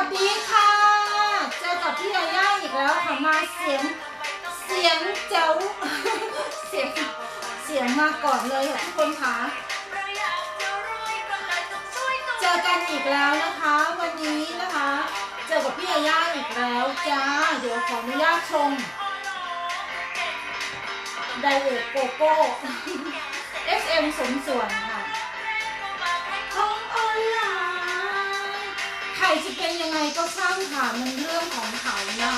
วัสดีค่ะ เจอกับพี่ยาย่าอีกแล้วค่ะมาเสียงเสียงเจ้าเสียงเสียงมาก่อนเลยค่ะทุกคนค่ะเจอกันอีกแล้วนะคะ วันนี้นะคะ เจอกับพี่ยาย่าอีกแล้วจ้าเดี๋ยวขออนุญาตชมไดเอทโกโก้ SM สมส่วน ใครจะเป็นยังไงก็ช่างค่ะมันเรื่องของเขานะคะ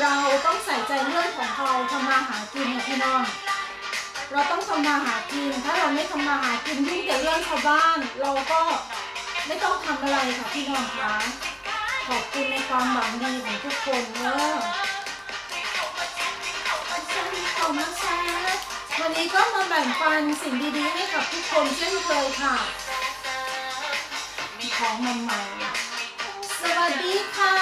เราต้องใส่ใจเรื่องของเขาทำมาหากินค่ะพี่น้อง เราต้องทำมาหากิน ถ้าเราไม่ทำมาหากินยุ่งแต่เรื่องชาวบ้าน เราก็ไม่ต้องทำอะไรค่ะพี่น้องคะขอบคุณในความหวังดีของทุกคนเนอะวันนี้ก็มาแบ่งปันสิ่งดีๆให้กับทุกคนเช่นเคยค่ะมีของใหม่ๆ สวัสดีค่ะ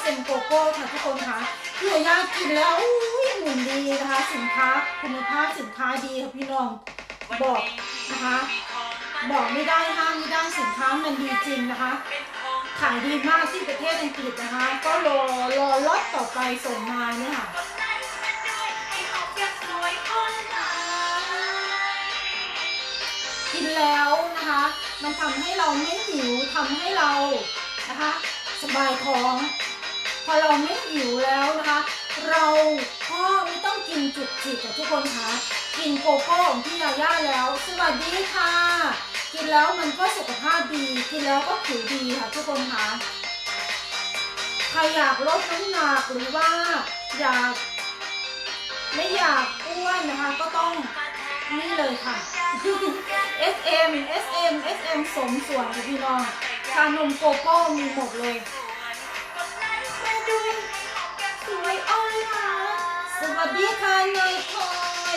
SM g o g o ค่ะทุกคนคะพี่ยากินแล้วอุ้ยหุ่นดีนะคะ สินค้าคุณภาพสินค้าดีค่ะพี่น้องบอกนะคะ บอกไม่ได้ห้ามไม่ได้สินค้ามันดีจริงนะคะ ขายดีมากที่ประเทศอังกฤษนะคะ ก็รอรอล็อตต่อไปส่งมาเนี่ยค่ะกินแล้วนะคะ มันทำให้เราไม่หิวทำให้เรา นะคะ สบายท้อง พอเราไม่หิวแล้วนะคะ เราก็ไม่ต้องกินจุกจิกกับทุกคนคะกินโกโก้ของพี่ยาย่าแล้ว สวัสดีค่ะ กินแล้วมันก็สุขภาพดี กินแล้วก็ผิวดีค่ะทุกคนคะใครอยากลดน้ำหนักหรือว่าอยากไม่อยากอ้วนนะคะก็ต้องนี่เลยค่ะ SM SM SM สมส่วนค่ะพี่น้อง ชานมโกโก้มีหมดเลยมาดูสวยออนไลน์สวัสดีค่ะเนยพลอย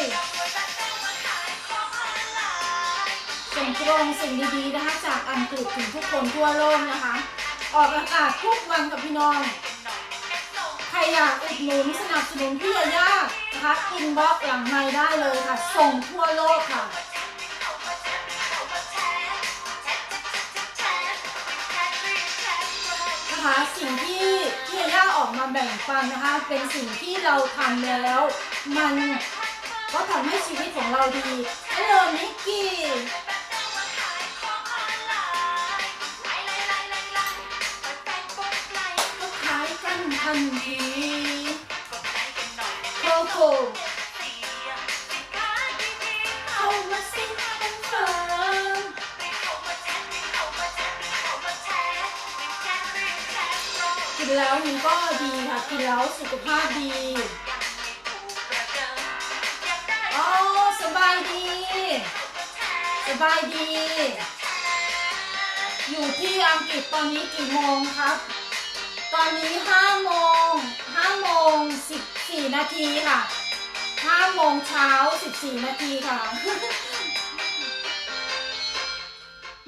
ส่งตรงสิ่งดีๆนะคะจากอังกฤษถึงทุกคนทั่วโลกนะคะ ออกอากาศทุกวันกับพี่น้อง ใครอยากอุดหนุนสนับสนุนพี่ยาย่านะคะอินบ็อกหลังไมค์ได้เลยค่ะ ส่งทั่วโลกค่ะ นะคะสิ่งที่พี่ยาย่าออกมาแบ่งปันนะคะ เป็นสิ่งที่เราทำแล้ว มันก็ทำให้ชีวิตของเราดีฮัลโหลนิกกี้ก็ขายกันทันทีโคโค่เข้ามาสิเป็นเฟิร์ กินแล้วมันก็ดีค่ะ กินแล้วสุขภาพดีอ๋อสบายดี สบายดี อยู่ที่อังกฤษตอนนี้กี่โมงครับ ตอนนี้ห้าโมงห้าโมงสิบสี่นาทีค่ะห้าโมงเช้าสิบสี่นาทีค่ะ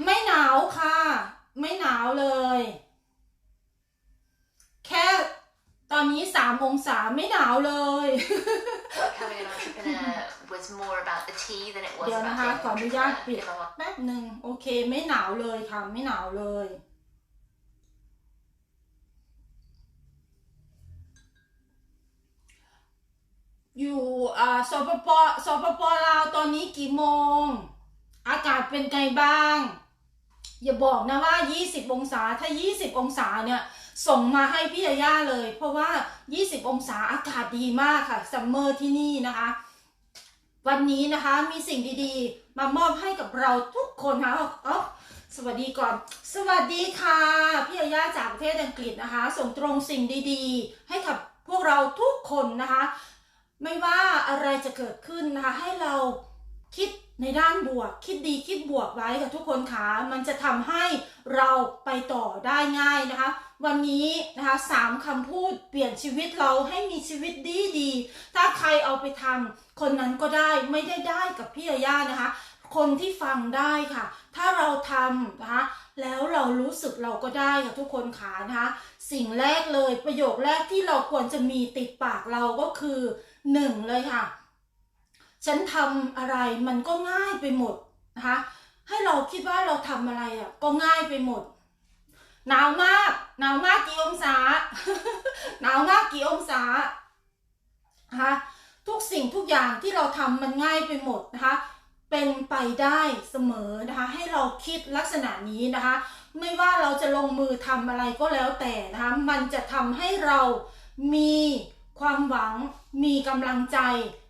ไม่หนาวค่ะ ไม่หนาวเลย แค่ต อนนี้สามองศาไม่หนาวเลย Becoming an entrepreneur was more about the tea than it was เดี๋ยว about นะคะ being ขออนุญาตปิด entrepreneur. แป๊บหนึ่งโอเคไม่หนาวเลยค่ะ ไม่หนาวเลย อยู่อ่าสปปสปปลาวตอนนี้กี่โมง อากาศเป็นไงบ้าง อย่าบอกนะว่า 20 องศาถ้า 20 องศาเนี่ย ส่งมาให้พี่ยาย่าเลย เพราะว่า 20 องศาอากาศดีมากค่ะซัมเมอร์ที่นี่นะคะ วันนี้นะคะมีสิ่งดีๆ มามอบให้กับเราทุกคนค่ะอ้าสวัสดีก่อน สวัสดีค่ะพี่ยาย่าจากประเทศอังกฤษนะคะ ส่งตรงสิ่งดีๆ ให้กับพวกเราทุกคนนะคะ ไม่ว่าอะไรจะเกิดขึ้นนะคะ ให้เราคิดในด้านบวก คิดดีคิดบวกไว้ค่ะทุกคนค่ะมันจะทำให้เราไปต่อได้ง่ายนะคะ วันนี้นะคะสามคำพูดเปลี่ยนชีวิตเราให้มีชีวิตดีดีๆถ้าใครเอาไปทำคนนั้นก็ได้ไม่ได้ได้กับพี่ยาย่านะคะ คนที่ฟังได้ค่ะ ถ้าเราทำนะคะแล้วเรารู้สึกเราก็ได้ค่ะทุกคนขานะคะสิ่งแรกเลยประโยคแรกที่เราควรจะมีติดปากเราก็คือหนึ่งเลยค่ะ ฉันทำอะไรมันก็ง่ายไปหมดนะคะให้เราคิดว่าเราทำอะไรอะก็ง่ายไปหมด หนาวมาก หนาวมากกี่องศา หนาวมากกี่องศานะคะทุกสิ่งทุกอย่างที่เราทำมันง่ายไปหมดนะคะ เป็นไปได้เสมอนะคะ ให้เราคิดลักษณะนี้นะคะ ไม่ว่าเราจะลงมือทำอะไรก็แล้วแต่นะคะ มันจะทำให้เรามีความหวังมีกำลังใจ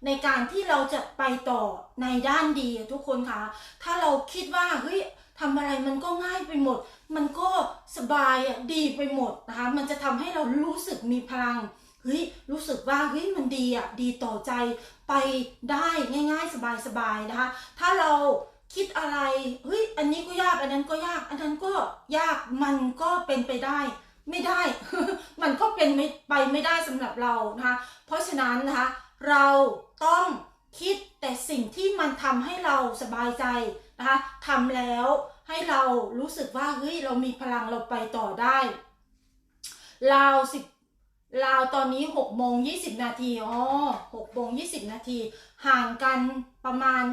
ในการที่เราจะไปต่อในด้านดีทุกคนคะถ้าเราคิดว่าเฮ้ย ทำอะไรมันก็ง่ายไปหมด มันก็สบายอะดีไปหมดนะคะ มันจะทำให้เรารู้สึกมีพลังเฮ้ยรู้สึกว่าเฮ้ยมันดีอะดีต่อใจไปได้ง่าย ๆ สบายๆนะคะ ถ้าเราคิดอะไรเฮ้ยอันนี้ก็ยากอันนั้นก็ยาก อันนั้นก็ยากมันก็เป็นไปได้ ไม่ได้ มันก็เป็นไม่ไปไม่ได้สำหรับเรานะคะ เพราะฉะนั้นนะคะ เราต้องคิดแต่สิ่งที่มันทำให้เราสบายใจ นะคะทำแล้วให้เรารู้สึกว่าเฮ้ยเรามีพลังเราไปต่อได้ราวสิบราวตอนนี้หกโมงยี่สิบนาทีอ๋อหกโมงยี่สิบนาที ห่างกันประมาณ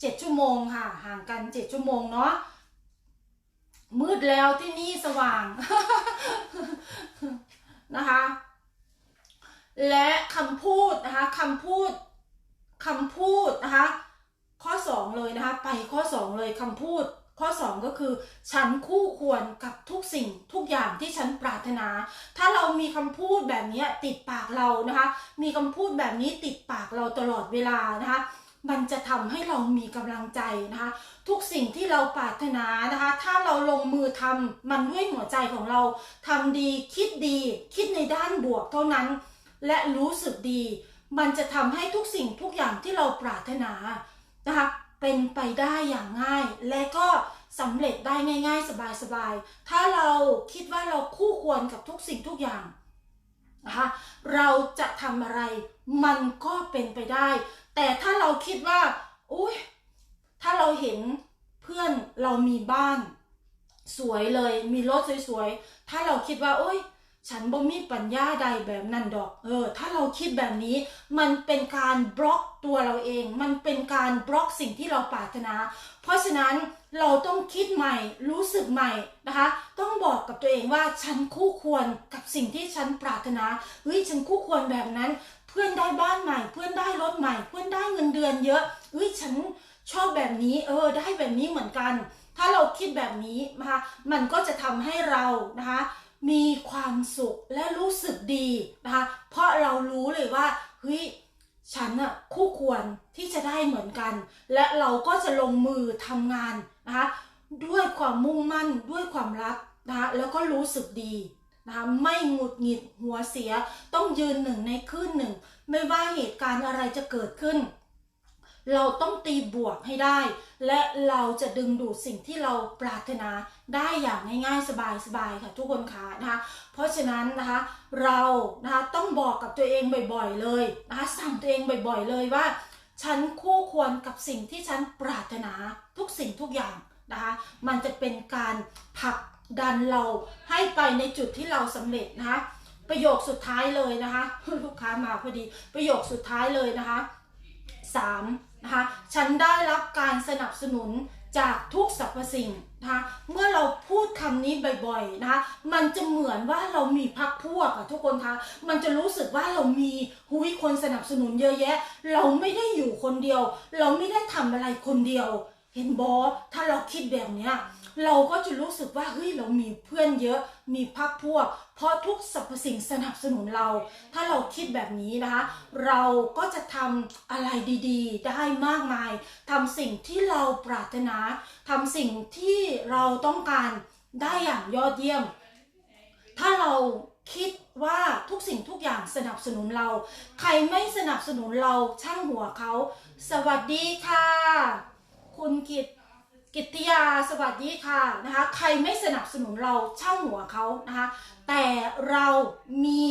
เจ็ดชั่วโมงค่ะ ห่างกันเจ็ดชั่วโมงเนาะมืดแล้วที่นี่สว่างนะคะ และคำพูดนะคะคำพูดคำพูดนะคะ ข้อ 2 เลยนะคะ ไปข้อ 2 เลยคำพูด ข้อ 2 ก็คือ ฉันคู่ควรกับทุกสิ่งทุกอย่างที่ฉันปรารถนา ถ้าเรามีคำพูดแบบนี้ติดปากเรานะคะ มีคำพูดแบบนี้ติดปากเราตลอดเวลานะคะมันจะทำให้เรามีกำลังใจนะคะ ทุกสิ่งที่เราปรารถนานะคะ ถ้าเราลงมือทำมันด้วยหัวใจของเราทำดีคิดดี คิดในด้านบวกเท่านั้น และรู้สึกดี มันจะทำให้ทุกสิ่งทุกอย่างที่เราปรารถนา นะคะเป็นไปได้อย่างง่าย และก็สำเร็จได้ง่ายๆ สบายๆ ถ้าเราคิดว่าเราคู่ควรกับทุกสิ่งทุกอย่างนะคะเราจะทำอะไรมันก็เป็นไปได้ แต่ถ้าเราคิดว่าอุ้ยถ้าเราเห็นเพื่อนเรามีบ้าน สวยเลยมีรถสวยๆ ถ้าเราคิดว่าโอ้ย ฉันบ่มีปัญญาใดแบบนั้นดอก เออ ถ้าเราคิดแบบนี้ มันเป็นการบล็อกตัวเราเอง มันเป็นการบล็อกสิ่งที่เราปรารถนา เพราะฉะนั้นเราต้องคิดใหม่ รู้สึกใหม่นะคะ ต้องบอกกับตัวเองว่าฉันคู่ควรกับสิ่งที่ฉันปรารถนา เฮ้ย ฉันคู่ควรแบบนั้น เพื่อนได้บ้านใหม่ เพื่อนได้รถใหม่ เพื่อนได้เงินเดือนเยอะ เฮ้ย ฉันชอบแบบนี้ เออ ได้แบบนี้เหมือนกัน ถ้าเราคิดแบบนี้นะคะ มันก็จะทำให้เรานะคะ มีความสุขและรู้สึกดีนะคะเพราะเรารู้เลยว่าเฮ้ยฉันอะคู่ควรที่จะได้เหมือนกัน และเราก็จะลงมือทำงานนะคะด้วยความมุ่งมั่นด้วยความรักนะคะแล้วก็รู้สึกดีนะคะไม่หงุดหงิดหัวเสียต้องยืนหนึ่งในคลื่นหนึ่ง ไม่ว่าเหตุการณ์อะไรจะเกิดขึ้น เราต้องตีบวกให้ได้ และเราจะดึงดูดสิ่งที่เราปรารถนาได้อย่างง่ายๆสบายๆค่ะทุกคนคะนะคะ เพราะฉะนั้นนะคะเรานะคะต้องบอกกับตัวเองบ่อยๆเลยนะคะสั่งตัวเองบ่อยๆเลยว่า ฉันคู่ควรกับสิ่งที่ฉันปรารถนาทุกสิ่งทุกอย่างนะคะมันจะเป็นการผลักดันเราให้ไปในจุดที่เราสำเร็จนะคะประโยคสุดท้ายเลยนะคะ ลูกค้ามาพอดีประโยคสุดท้ายเลยนะคะสาม นะคะฉันได้รับการสนับสนุนจากทุกสรรพสิ่งนะคะเมื่อเราพูดคำนี้บ่อยๆนะคะมันจะเหมือนว่าเรามีพักพวกอะทุกคนคะมันจะรู้สึกว่าเรามีหุยคนสนับสนุนเยอะแยะ เราไม่ได้อยู่คนเดียว เราไม่ได้ทำอะไรคนเดียว เห็นบอถ้าเราคิดแบบเนี้ย เราก็จะรู้สึกว่าเฮ้ยเรามีเพื่อนเยอะมีพักพวก เพราะทุกสรรพสิ่งสนับสนุนเรา ถ้าเราคิดแบบนี้นะคะ เราก็จะทำอะไรดีๆ ได้มากมายทำสิ่งที่เราปรารถนาทำสิ่งที่เราต้องการได้อย่างยอดเยี่ยม ถ้าเราคิดว่าทุกสิ่งทุกอย่างสนับสนุนเรา ใครไม่สนับสนุนเราช่างหัวเขา สวัสดีค่ะ คุณกิต กิตติยาสวัสดีค่ะนะคะใครไม่สนับสนุนเราช่างหัวเขานะคะแต่เรามี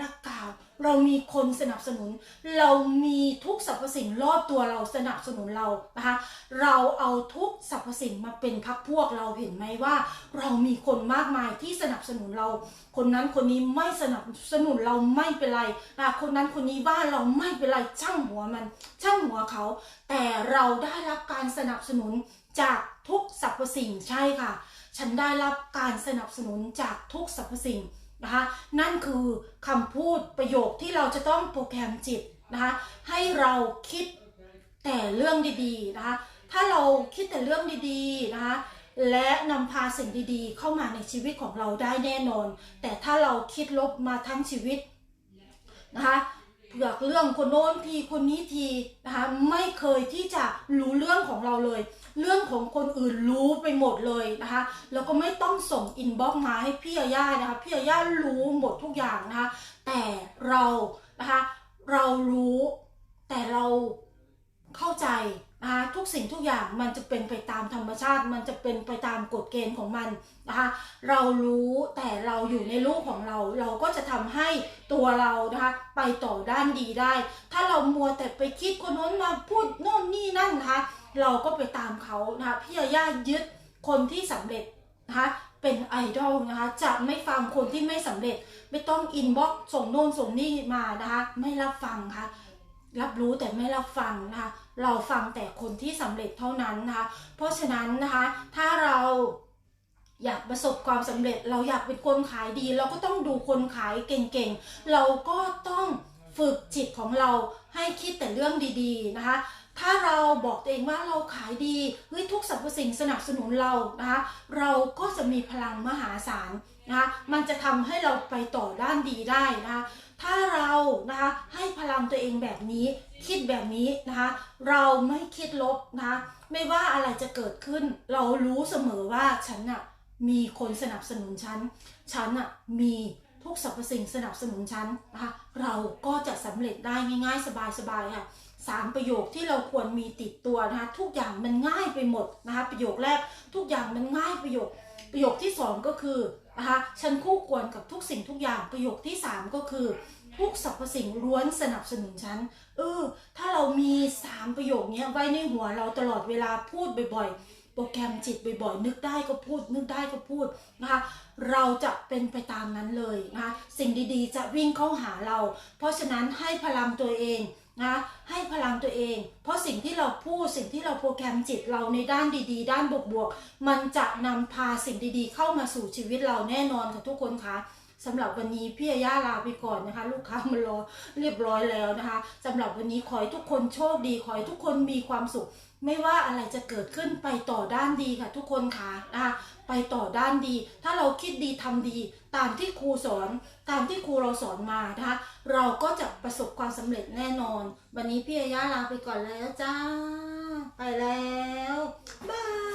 รักกาวเรามีคนสนับสนุน เรามีทุกสรรพสิ่งรอบตัวเราสนับสนุนเรานะคะเราเอาทุกสรรพสิ่งมาเป็นพักพวกเราเห็นไหมว่า เรามีคนมากมายที่สนับสนุนเรา คนนั้นคนนี้ไม่สนับสนุนเราไม่เป็นไรนะคนนั้นคนนี้ว่าเราไม่เป็นไรช่างหัวมัน ช่างหัวเขา แต่เราได้รับการสนับสนุน จากทุกสรรพสิ่งใช่ค่ะ ฉันได้รับการสนับสนุนจากทุกสรรพสิ่งนะคะนั่นคือคำพูดประโยคที่เราจะต้องโปรแกรมจิตนะคะให้เราคิดแต่เรื่องดีๆนะคะถ้าเราคิดแต่เรื่องดีๆนะคะและนำพาสิ่งดีๆ เข้ามาในชีวิตของเราได้แน่นอน แต่ถ้าเราคิดลบมาทั้งชีวิตนะคะ เผือกเรื่องคนโน้นทีคนนี้ทีนะคะไม่เคยที่จะรู้เรื่องของเราเลย เรื่องของคนอื่นรู้ไปหมดเลยนะคะแล้วก็ไม่ต้องส่งอินบ็อกซ์มาให้พี่อาย่านะคะพี่อาย่ารู้หมดทุกอย่างนะคะแต่เรานะคะเรารู้แต่เราเข้าใจ นะคะทุกสิ่งทุกอย่างมันจะเป็นไปตามธรรมชาติ มันจะเป็นไปตามกฎเกณฑ์ของมันนะคะเรารู้แต่เราอยู่ในรูปของเรา เราก็จะทำให้ตัวเรานะคะไปต่อด้านดีได้ ถ้าเรามัวแต่ไปคิดคนโน้นมาพูดโน่นนี่นั่นนะคะเราก็ไปตามเขานะคะพี่ยาย่ายึดคนที่สำเร็จนะคะเป็นไอดอลนะคะจะไม่ฟังคนที่ไม่สำเร็จ ไม่ต้องอินบ็อกส่งโน่นส่งนี่มานะคะไม่รับฟังค่ะ รับรู้แต่ไม่รับฟังนะคะ เราฟังแต่คนที่สำเร็จเท่านั้นนะคะ เพราะฉะนั้นนะคะ ถ้าเราอยากประสบความสำเร็จ เราอยากเป็นคนขายดี เราก็ต้องดูคนขายเก่งๆ เราก็ต้องฝึกจิตของเราให้คิดแต่เรื่องดีๆนะคะ ถ้าเราบอกตัวเองว่าเราขายดีเฮ้ยทุกสรรพสิ่งสนับสนุนเรานะคะเราก็จะมีพลังมหาศาลนะคะมันจะทำให้เราไปต่อด้านดีได้นะคะถ้าเรานะคะให้พลังตัวเองแบบนี้คิดแบบนี้นะคะเราไม่คิดลบนะคะไม่ว่าอะไรจะเกิดขึ้น เรารู้เสมอว่าฉันน่ะมีคนสนับสนุนฉัน ฉันน่ะมี ทุกสรรพสิ่งสนับสนุนฉันนะคะเราก็จะสำเร็จได้ง่ายๆ สบายๆค่ะสามประโยคที่เราควรมีติดตัวนะคะทุกอย่างมันง่ายไปหมดนะคะประโยคแรกทุกอย่างมันง่ายประโยค ประโยคที่สองก็คือนะคะฉันคู่ควรกับทุกสิ่งทุกอย่างประโยคที่สามก็คือ ทุกสรรพสิ่งล้วนสนับสนุนฉันเออถ้าเรามีสามประโยคนี้ไว้ในหัวเราตลอดเวลาพูดบ่อยๆ โปรแกรมจิตบ่อยๆ นึกได้ก็พูด นึกได้ก็พูดนะคะเราจะเป็นไปตามนั้นเลยนะคะสิ่งดีๆ จะวิ่งเข้าหาเรา เพราะฉะนั้นให้พลังตัวเองนะให้พลังตัวเอง เพราะสิ่งที่เราพูดสิ่งที่เราโปรแกรมจิตเราในด้านดีๆ ด้านบวกๆ มันจะนำพาสิ่งดีๆ เข้ามาสู่ชีวิตเราแน่นอนค่ะทุกคนคะ สำหรับวันนี้พี่อาย่าลาไปก่อนนะคะ ลูกค้ามารอเรียบร้อยแล้วนะคะสำหรับวันนี้ขอให้ทุกคนโชคดีขอให้ทุกคนมีความสุข ไม่ว่าอะไรจะเกิดขึ้นไปต่อด้านดีค่ะ ทุกคนค่ะนะคะไปต่อด้านดี ถ้าเราคิดดีทำดี ตามที่ครูสอน ตามที่ครูเราสอนมานะคะเราก็จะประสบความสำเร็จแน่นอน วันนี้พี่อาย่าลาไปก่อนแล้วจ้า ไปแล้วบาย